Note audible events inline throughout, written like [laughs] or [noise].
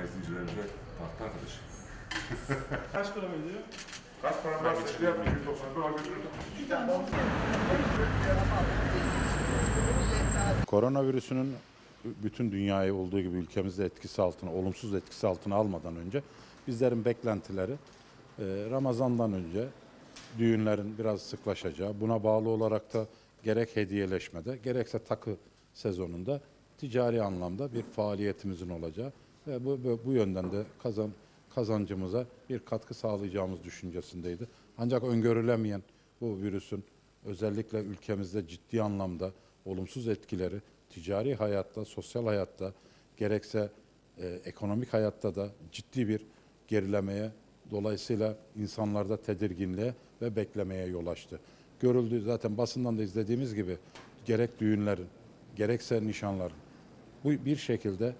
direkt tahta arkadaş. [laughs] Kaç para veriyor? Kaç para varsa diğer 190 dolar. Koronavirüsünün bütün dünyayı olduğu gibi ülkemizde etkisi altına, olumsuz etkisi altına almadan önce bizlerin beklentileri e, Ramazan'dan önce düğünlerin biraz sıklaşacağı, buna bağlı olarak da gerek hediyeleşmede, gerekse takı sezonunda ticari anlamda bir faaliyetimizin olacağı ve bu, bu, bu yönden de kazan, kazancımıza bir katkı sağlayacağımız düşüncesindeydi. Ancak öngörülemeyen bu virüsün özellikle ülkemizde ciddi anlamda olumsuz etkileri ticari hayatta, sosyal hayatta gerekse e, ekonomik hayatta da ciddi bir gerilemeye dolayısıyla insanlarda tedirginliğe ve beklemeye yol açtı. Görüldü zaten basından da izlediğimiz gibi gerek düğünlerin gerekse nişanların bu bir şekilde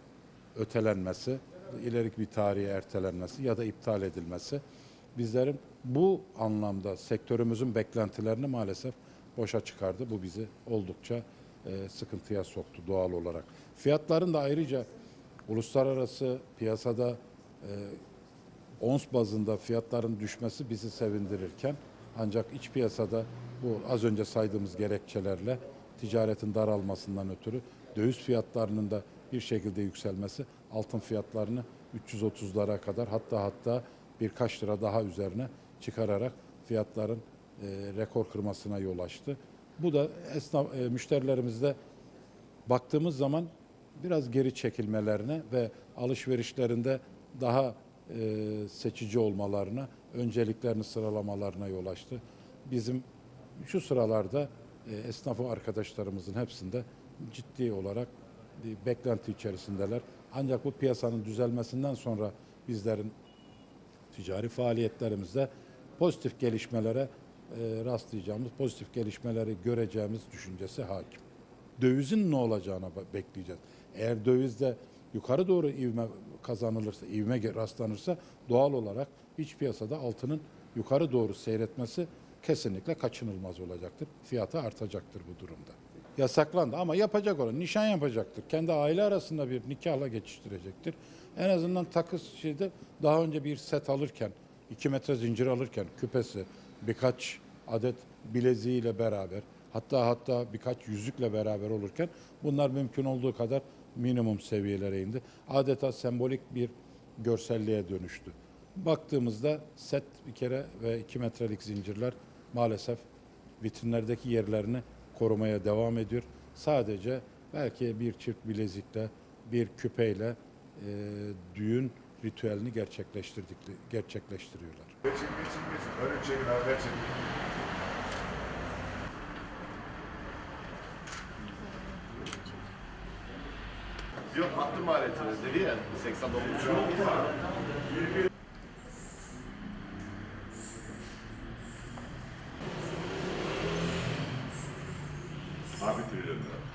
ötelenmesi, ilerik bir tarihe ertelenmesi ya da iptal edilmesi bizlerin bu anlamda sektörümüzün beklentilerini maalesef boşa çıkardı. Bu bizi oldukça e, sıkıntıya soktu doğal olarak. Fiyatların da ayrıca uluslararası piyasada e, ons bazında fiyatların düşmesi bizi sevindirirken ancak iç piyasada bu az önce saydığımız gerekçelerle ticaretin daralmasından ötürü döviz fiyatlarının da bir şekilde yükselmesi altın fiyatlarını 330'lara kadar hatta hatta birkaç lira daha üzerine çıkararak fiyatların e, rekor kırmasına yol açtı. Bu da esnaf e, müşterilerimizde baktığımız zaman biraz geri çekilmelerine ve alışverişlerinde daha e, seçici olmalarına, önceliklerini sıralamalarına yol açtı. Bizim şu sıralarda e, esnafı arkadaşlarımızın hepsinde ciddi olarak beklenti içerisindeler. Ancak bu piyasanın düzelmesinden sonra bizlerin ticari faaliyetlerimizde pozitif gelişmelere e, rastlayacağımız, pozitif gelişmeleri göreceğimiz düşüncesi hakim. Dövizin ne olacağına bekleyeceğiz. Eğer dövizde yukarı doğru ivme kazanılırsa, ivme rastlanırsa doğal olarak iç piyasada altının yukarı doğru seyretmesi kesinlikle kaçınılmaz olacaktır. Fiyatı artacaktır bu durumda. Yasaklandı ama yapacak olan nişan yapacaktır. Kendi aile arasında bir nikahla geçiştirecektir. En azından takı şeyde daha önce bir set alırken, 2 metre zincir alırken küpesi, birkaç adet bileziğiyle beraber hatta hatta birkaç yüzükle beraber olurken bunlar mümkün olduğu kadar minimum seviyelere indi. Adeta sembolik bir görselliğe dönüştü. Baktığımızda set bir kere ve 2 metrelik zincirler maalesef vitrinlerdeki yerlerini korumaya devam ediyor. Sadece belki bir çift bilezikle, bir küpeyle e, düğün ritüelini gerçekleştirdik, gerçekleştiriyorlar. Geçin geçin geçin. Öyle çekin abi geçin. Yok attım aletini dedi ya 89. Nave trilha. Né?